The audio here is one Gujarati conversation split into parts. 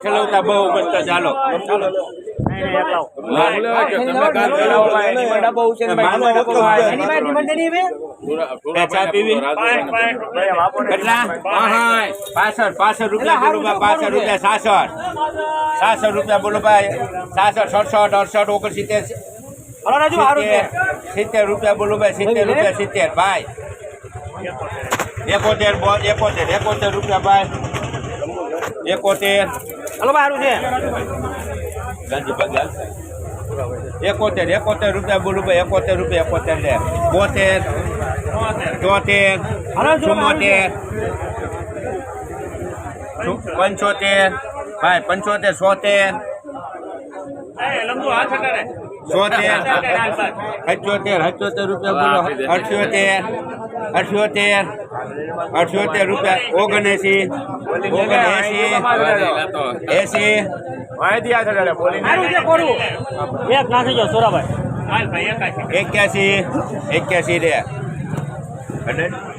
ખેલવતા બહુ મસ્ત ચાલો સાસઠ. રૂપિયા બોલો ભાઈ. સાસઠ સડસઠ અડસઠ ઓગણસિત્તેર સિત્તેર સિત્તેર રૂપિયા બોલો ભાઈ સિત્તેર રૂપિયા સિત્તેર ભાઈ. એકોતેર એકોતેર એકોતેર રૂપિયા ભાઈ. એકોતેર. હલો સારું છે. એકોતેર એકોતેર રૂપિયા બોલું ભાઈ એકોતેર રૂપિયા એકોતેર લે બોતેર ચોતેર ચુમ્મોતેર. પંચોતેર. ભાઈ પંચોતેર સોતેર. સોતેર. અઠ્યોતેર હચોતેર રૂપિયા બોલો. અઠ્યોતેર અઠ્યોતેર. અઠ્યોતેર રૂપિયા ઓગણએસી ઓગણએસી એસી. એક્યાસી એક્યાસી રે.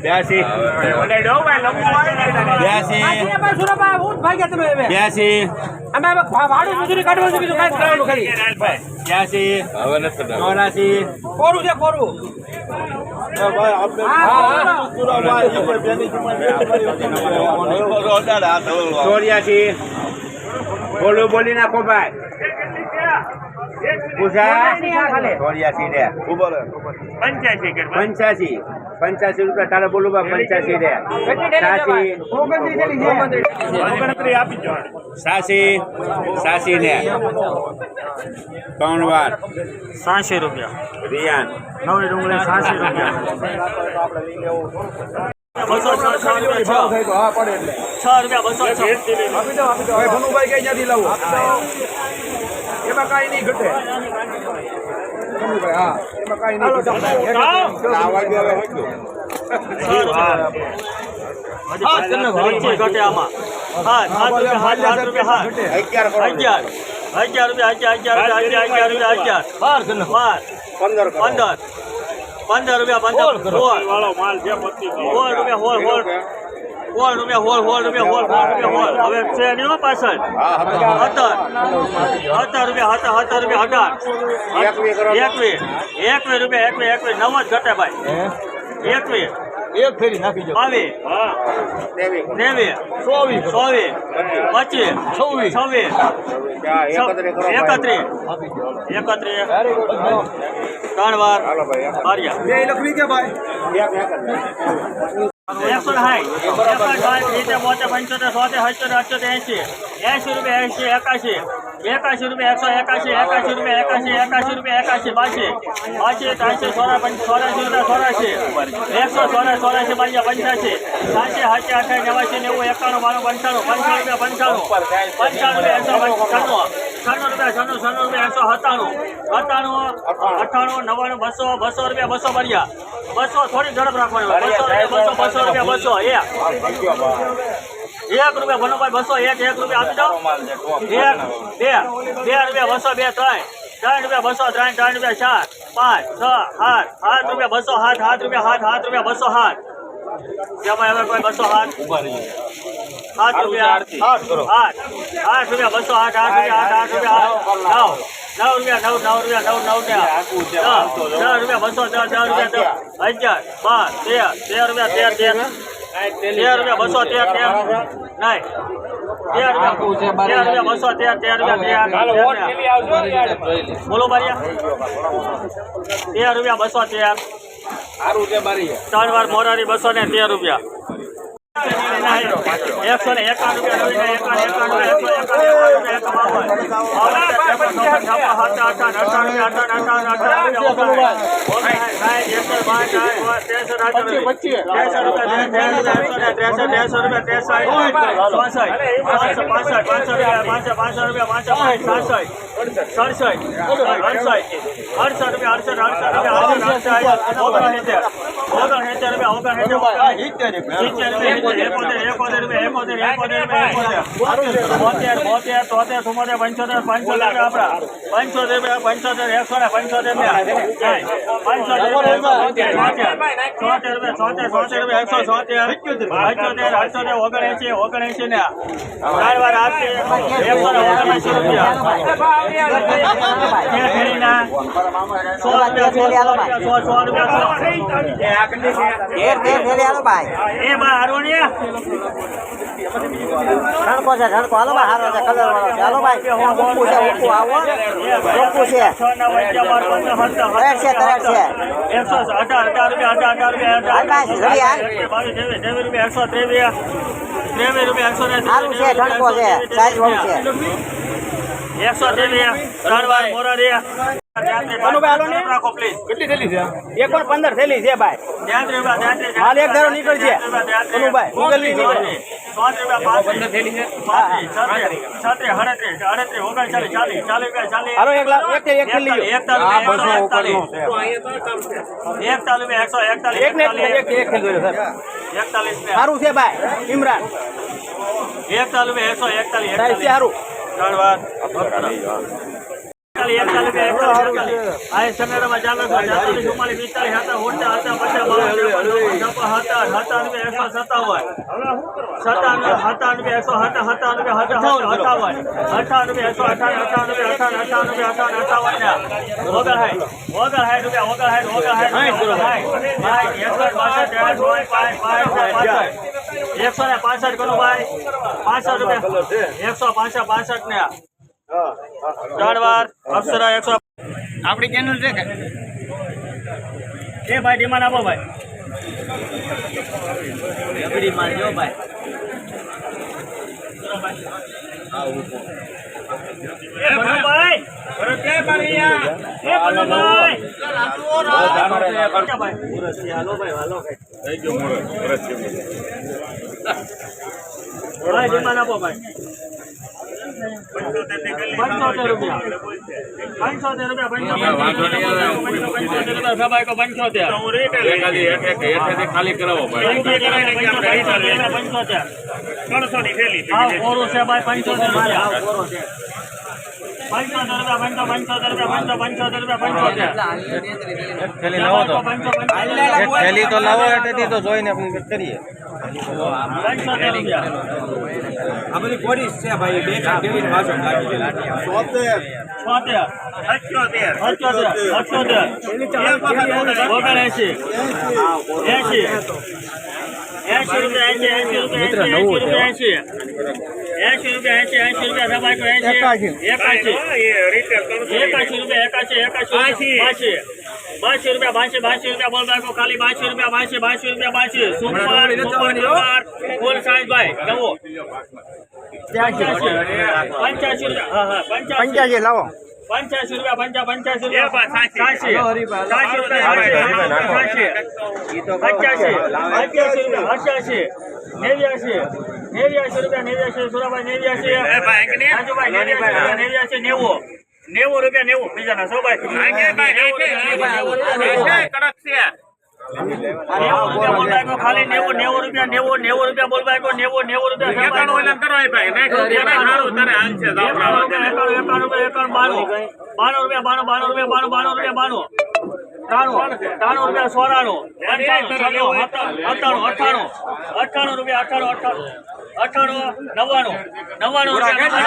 બ્યાસી. બ્યાસી સોરાભાઈ હું જ ભાગ્યા તમે હવે. બ્યાસી. અમે ભાડું મજૂરી કાઢવાનું છે, બીજું કાંઈ કરવાનું ખરી બ્યાસી. ચોરાસી. કોરું છે કોરું? હા, હા. ચોર્યાસી. બોલું બોલી નાખો ભાઈ. પૂછા. ચોર્યાસી રે પંચ્યાસી. પંચ્યાસી રૂપિયા તારે બોલું પંચ્યાસી રે સાસી. સાસી. સાસી ને ત્રણ વાર. સાસી રૂપિયા. રિયાન. નવી ડુંગળી સાસી રૂપિયા. બસો છ છ રૂપિયા છ. છ રૂપિયા બસો છ. એમાં કાંઈ નહીં ઘટે. હા. એમાં કાંઈ નહીં ઘટે આમાં હા સાત રૂપિયા સાત રૂપિયા સાત અગિયાર અગિયાર રૂપિયા અગિયાર અગિયાર રૂપિયા અગિયાર રૂપિયા અગિયાર બાર બાર પંદર કરો પંદર પંદર રૂપિયા પંદર સોળ સોળ રૂપિયા હોળ હોળ હોળ રૂપિયા હોળ હોળ રૂપિયા હોળ હોળ રૂપિયા હોળ. હવે છે નહીં હો પાછળ. હા હા સત્તર સત્તર રૂપિયા સત્તર સત્તર રૂપિયા અઢાર એકવી. એકવીસ એકવીસ રૂપિયા એકવીસ એકવીસ નવ જ ઘટે ભાઈ. એકવીસ એક ફેરી નાખી દો. બાવીસ ત્રેવીસ ચોવીસ ચોવીસ. પચીસ. છવ્વીસ. છવ્વીસ. એકત્રીસ એકત્રીસ ત્રણ વાર. ભાઈ બારિયા. લખવી કે ભાઈ? એકસો સાઠ એકસો પંચોતેર, સોતેર સત્તર અઠ્યોતેર, એંશી. એંશી રૂપિયા, એંશી, એકાશી. એકાશી રૂપિયા, એકસો એકાશી એકાશી રૂપિયા, એકાશી એકાશી રૂપિયા, એકાશી, બાસી. બાસી, ત્રાસી, સોળા ચોરાશી રૂપિયા ચોરાશી એકસો ચોરાશી ચોરાશી બાજ્યા પંચ્યાસી. સાતસી સાતસી નેવાસી, નેવું, એકાણું, બાણું, પંચાણું પંચાણું રૂપિયા પંચાણું. પંચાણું રૂપિયા એકસો છન્નું છન્નું રૂપિયા, છન્નું છન્નું રૂપિયા, એકસો સત્તાણું. સત્તાણું, અઠ્ઠાણું, નવ્વાણું, બસો બસો રૂપિયા, બસો બન્યા બસો થોડી ઝડપ રાખવાની બસો બસો રૂપિયા, બસો, એક. એક રૂપિયા, ભનુભાઈ, બસો એક એક રૂપિયા આપી દો એક, બે બે રૂપિયા, બસો બે, ત્રણ. ત્રણ રૂપિયા, બસો ત્રણ ત્રણ રૂપિયા, ચાર, પાંચ, છ, સાત સાત રૂપિયા, બસો સાત સાત રૂપિયા, સાત સાત રૂપિયા, બસો સાત. જેમાં હવે કોઈ બસો આઠ. આઠ રૂપિયા. આઠ. આઠ. આઠ રૂપિયા બસો આઠ આઠ રૂપિયા આઠ આઠ રૂપિયા. આઠ નવ. રૂપિયા નવ નવ રૂપિયા નવ નવ રૂપિયા. દસ રૂપિયા બસો દસ દસ રૂપિયા દસ અગિયાર બાર તેર તેર રૂપિયા તેર તેર. તેર રૂપિયા બસો તેર તેર. નહીં. તેર રૂપિયા. બસો તેર તેર રૂપિયા તેર બોલો બારિયા તેર રૂપિયા બસો તેર. ત્રણ વાર મોરારી બસો ને તેર રૂપિયા એકસો ને એકાવન રૂપિયા પાંચસો પાંચસો ત્રેસઠ ત્રેસઠ રૂપિયા સડસઠ. અડસઠ. અડસઠ અડસઠ અડસઠ રૂપિયા અડસઠ અડસઠ. પંચોતેર પંચોતેર આપણા. પંચોતેર એકસો ને પંચોતેર ઓગણએંશી ઓગણએંશી ને ચાર વાર આપી એકસો ને ઓગણએંશી રૂપિયા. સો રૂપિયા સો રૂપિયા ભાઈ. એ છે ધણકો હાલો ભાઈ હારો છે કલર વાળો છે. હાલો ભાઈ. ઓપુ છે ઓપુ આવો. ઓપુ છે. એકસો અઢાર અઢાર રૂપિયા અઢાર અઢાર એકસો ત્રેવીસ ત્રેવીસ રૂપિયા એકસો સારું છે ધણકો છે. સાઈઝ વાળું છે. એકસો ત્રેવીસ ત્રણ વાર મોરારી હાલો ને. રાખો પ્લીઝ કેટલી થેલી છે એક પણ પંદર થેલી છે ભાઈ ત્યાંત્રીસ રૂપિયા ત્યાંત્રીસ હાલ એક ધારો નીકળશે. કનુભાઈ, ઉગલની નીકળશે. પાંચ રૂપિયા પાંત્રીસ પાંત્રીસ છત્રીસ છત્રીસ અડત્રીસ અડત્રીસ ઓગણચાલીસ ચાલીસ ચાલીસ રૂપિયા ચાલીસ હાલો એક લાખ એક એક થેલી લ્યો. એકતાલીસ એકતાલીસ એકતાલીસ એકસો એકતાલીસ એક ને એક એક એક થેલી જોયો સર એકતાલીસ ને સારું છે ભાઈ ઇમરાન એકતાલીસ એકસો એકતાલીસ સાઈઝ છે એકતાલીસ સારું અઠાવન. ને. ઓગણસાઠ ઓગણસાઠ રૂપિયા ભાઈ એકસો ને પાસઠ કરો ભાઈ? પાસઠ રૂપિયા. એકસો પાસઠ પાસઠ ને ત્રણ વાર અપ્સરા એકસો. આપણી ચેનલ છે કે? એ ભાઈ ડિમાન્ડ આપો ભાઈ. એ ભરતભાઈ. એ ભાઈ. ભાઈ આપો ભાઈ. પંચોતેર રૂપિયા. પંચોતેર રૂપિયા પંચોતેર. રૂપિયા સભાઈ કો પંચોતેર. ખાલી કરાવો ભાઈ. ત્રણસો ની થેલી હા કોરું છે ભાઈ પંચોતેર પંચોતેર રૂપિયા પંચો પંચોતેર રૂપિયા પંચોતેર થેલી લાવો તો થેલી લાવો એટલે તો જોઈને આપણે કરીએ પંચોતેર રૂપિયા એંશી રૂપિયા રૂપિયા એંશી એંશી રૂપિયા એંશી રૂપિયા સભાઈ કો એકાશી. એકાશી. રૂપિયા એકાશી એકાશી બાશી બાશી રૂપિયા બાશી બાશી રૂપિયા બોલ ભાઈ ખાલી બાશી રૂપિયા બાશી બાશી રૂપિયા બાશી સુપર સુપર ફૂલ સાઈઝ ભાઈ પંચ્યાસી રૂપિયા હા હા પંચ્યાસી. પંચ્યાસી લાવો. પંચ્યાસી રૂપિયા પંચા પંચ્યાસી રૂપિયા. પંચ્યાસી. રૂપિયા અઠ્યાસી. નેવ્યાસી. નેવ્યાસી રૂપિયા નેવ્યાસી સુરાભાઈ નેવ્યાસી રાજુભાઈ નેવ્યાસી નેવ્યાસી નેવું. નેવું રૂપિયા નેવું. બીજાના સો ભાઈ નેવું રૂપિયા બોલવાય કો ખાલી નેવું નેવું રૂપિયા નેવું નેવું રૂપિયા બોલવાય કો નેવું નેવું રૂપિયા બાણું. રૂપિયા બાણું બાણું રૂપિયા બાણું બાણું રૂપિયા બાણું. ત્રાણું ત્રાણું રૂપિયા સોરાણું. અઠાણું અઠ્ઠાણું અઠ્ઠાણું રૂપિયા અઠાણું અઠ્ઠાણું અઠ્ઠાણું નવ્વાણું. નવ્વાણું ભાઈ એક એક.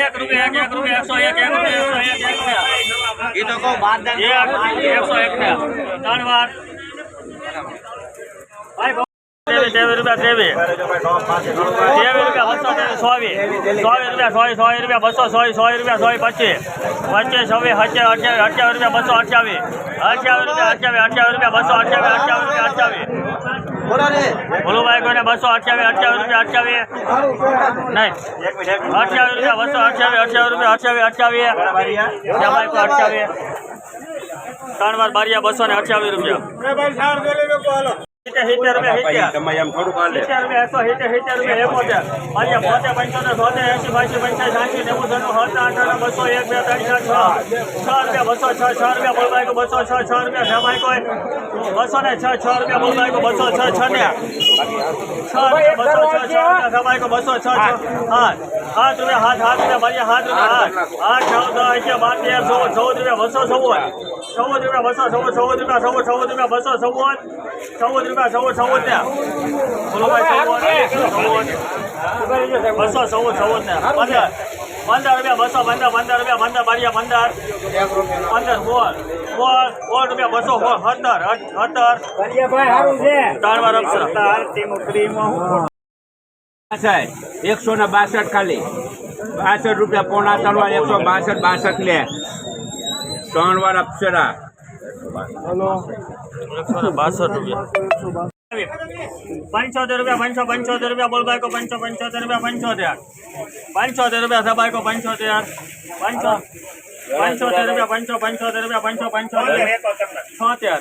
એક રૂપિયા એક રૂપિયા એક રૂપિયા એકસો એક એક રૂપિયા. એકસો એક રૂપિયા એકસો એક ને ત્રણ વાર ભાઈ ત્રેવીસ ત્રેવીસ રૂપિયા ત્રેવીસ ત્રેવીસ રૂપિયા બસો સોવી સોવી રૂપિયા, સોવી સોવી રૂપિયા, બસો, સોવી સો રૂપિયા, સોવી પચીસ પચીસ, છવ્વીસ, અઠ્યાવીસ અઠ્યાવીસ રૂપિયા, બસો અઠ્યાવીસ અઠ્યાવીસ રૂપિયા, અઠ્યાવીસ અઠ્યાવીસ રૂપિયા, બસો અઠ્યાવીસ અઠ્યાવીસ રૂપિયા, અઠ્યાવીસ. ભોલુભાઈ કોઈને બસો અઠ્યાવીસ અઠ્યાવીસ રૂપિયા, અઠ્યાવીસ. નહીં. અઠ્યાવીસ રૂપિયા, બસો અઠ્યાવીસ અઠ્યાવીસ રૂપિયા, અઠ્યાવીસ અઠ્યાવીસ. અઠ્યાવીસ. ત્રણ વાર બારિયા બસો ને અઠ્યાવીસ રૂપિયા. બાસી પંચાસી સાંસી નેવું ત્રણ બસો એક બે ત્રણ છ. છ રૂપિયા બસો છ છ રૂપિયા બોલ બાઈકો બસો છ છ રૂપિયા છ બસો ને છ છ રૂપિયા બોલ બાઈકો બસો છ છ ને. છ બસો છ છ રૂપિયા બસો છ છ. હાથ. હાથ. રૂપિયા હાથ હાથ રૂપિયા મારી હાથ રૂપિયા હાથ આઠ નવ દસ અગિયાર બાર તેર ચૌદ ચૌદ રૂપિયા બસો ચૌદ. ચૌદ રૂપિયા બસો ચૌદ ચૌદ રૂપિયા ચૌદ ચૌદ રૂપિયા બસો ચૌદ. ચૌદ રૂપિયા ચૌદ ચૌદ ને બોલો ભાઈ ચૌદ ચૌદ બસો ચૌદ ચૌદ ને. પંદર પંદર રૂપિયા બસો પંદર પંદર રૂપિયા પંદર બારીયા પંદર પંદર બોલ રૂપિયા બસો સત્તર સત્તર ત્રણ વાર અક્ષર. એકસો ને બાસઠ ખાલી. બાસઠ રૂપિયા પોણા તલવાર એકસો બાસઠ બાસઠ લે ત્રણ વાર અપ્સરા. બાસઠ રૂપિયા. પંચોતેર રૂપિયા પંચો પંચોતેર રૂપિયા બોલ બાઈકો પંચો પંચોતેર રૂપિયા પંચોતેર. પંચોતેર રૂપિયા સબાઈકો પંચોતેર. પંચો પંચોતેર રૂપિયા પંચો પંચોતેર રૂપિયા પંચો પંચોતેર. છોતેર.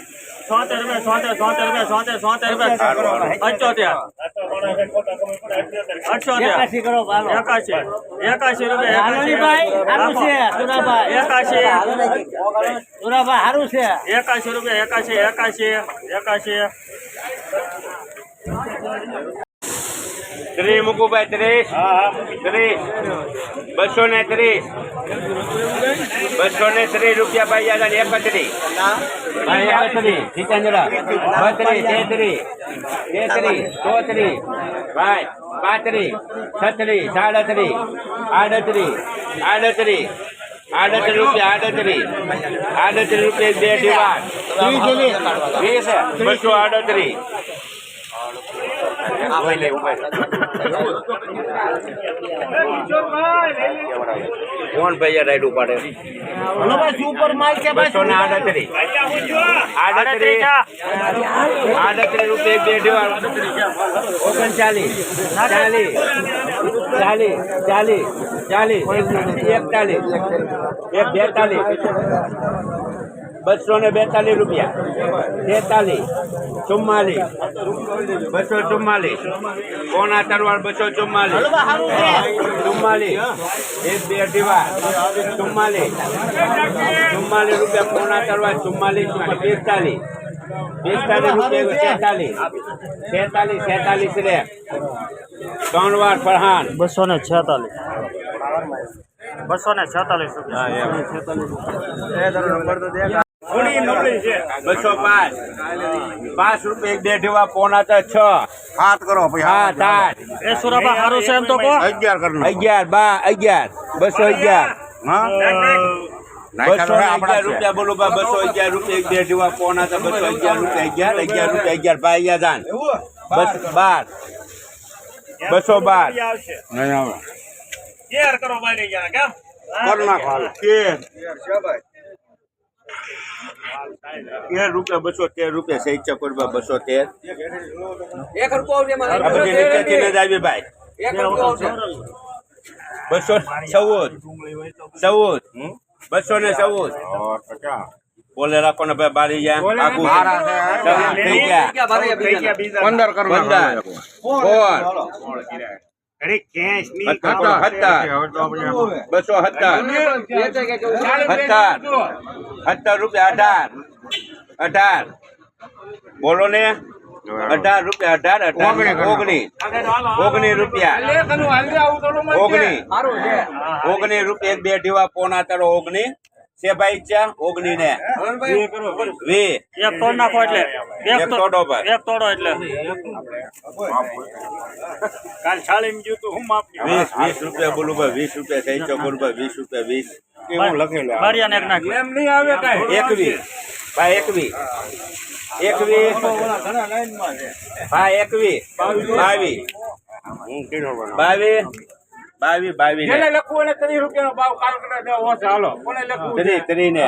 છોતેર રૂપિયા છોતેર છોતેર રૂપિયા છોતેર છોતેર રૂપિયા પંચોતેર. અઠ્યોતેર. એકાશી એકાશી. રૂપિયા એકાશી. એકાશી. એકાશી રૂપિયા એકાશી એકાશી એકાશી. ત્રીસ મુકુભાઈ ત્રીસ. ત્રીસ. બસો ને ત્રીસ. બસો ને ત્રીસ રૂપિયા ભાઈ યાદ એકત્રીસ. એકત્રીસ. સિકંદરા બત્રીસ તેત્રીસ. તેત્રીસ ચોત્રીસ. ભાઈ પાંત્રીસ છત્રીસ સાડત્રીસ આડત્રીસ આડત્રીસ. આડત્રીસ રૂપિયા આડત્રીસ. આડત્રીસ રૂપિયા બે દિવાળ વીસ બસો આડત્રીસ. કોણ ભાઈ રાઈડ ઉપાડે બસો ને આડત્રીસ આડત્રીસ આડત્રીસ રૂપિયા બે દિવાળ ઓગણચાલીસ ચાલીસ ચાલીસ ચાલીસ ચાલીસ એકતાલીસ એક બેતાલીસ. બસો ને બેતાલીસ રૂપિયા. તેતાલીસ ચુમ્માલીસ બસો ચુમ્માલીસ. કોના તરવાળ બસો ચુમ્માલીસ. ચુમ્માલીસ એક બે અઢીવાર ચુમ્માલીસ ચુમ્માલીસ રૂપિયા કોના તરવાર ચુમ્માલીસ પિસ્તાલીસ પિસ્તાલીસ રૂપિયા તેતાલીસ. તેતાલીસ તેતાલીસ રે. ત્રણ વાર બસો ને છેતાલીસ બસો ને છેતાલીસ રૂપિયા. બસો પાંચ. પાંચ રૂપિયા એક દેઢ એવા પોણા તો છ. હાથ કરો સાત આઠ એ સુરાબા સારું છે એમ તો કહો. અગિયાર કરો અગિયાર બા અગિયાર. બસો અગિયાર. હા? બસો અગિયાર રૂપિયા બોલો બા બસો અગિયાર રૂપિયા એક દેઢ એવા પોણા તો બસો અગિયાર રૂપિયા અગિયાર અગિયાર રૂપિયા અગિયાર. બા અગિયાર દાન બસ બાર. બસો બાર. નહીં આવે. કેર કરો ભાઈ કેમ? કર નાખો? હાલ. તેર રૂપિયા બસો તેર રૂપિયા સહિત ચકોર બસો તેર. એક રૂપિયો ભાઈ. બસો ચૌદ. ચૌદ. બસો ને ચૌદ. બોલે રાખો ને ભાઈ બારી ગયા. પંદર બીજા પંદર. પંદર બસો સત્તર સત્તર સત્તર રૂપિયા અઢાર. અઢાર. બોલો ને. અઢાર રૂપિયા અઢાર અઢાર ઓગણીસ ઓગણીસ રૂપિયા. ઓગણીસ ઓગણીસ રૂપિયા એક બે ઢીવા પોણા તારો ઓગણીસ છે ભાઈ ચાર ઓગણી ને વી એક તોડ નાખો એટલે. એક તોડો ભાઈ. એક તોડો એટલે. કાલ છાળી ગયું તું હું માપ વીસ વીસ રૂપિયા બોલું ભાઈ વીસ રૂપિયા થઈ ચો બોલું ભાઈ વીસ રૂપિયા વીસ. કેવું લખેલું આ? બારિયાને એક નાખ. એમ નહીં આવે કાંઈ. એકવીસ ભાઈ એકવીસ એકવીસ ભાઈ એકવીસ બાવીસ. બાવીસ બાવીસ કોને લખવું ત્રી ત્રી ને.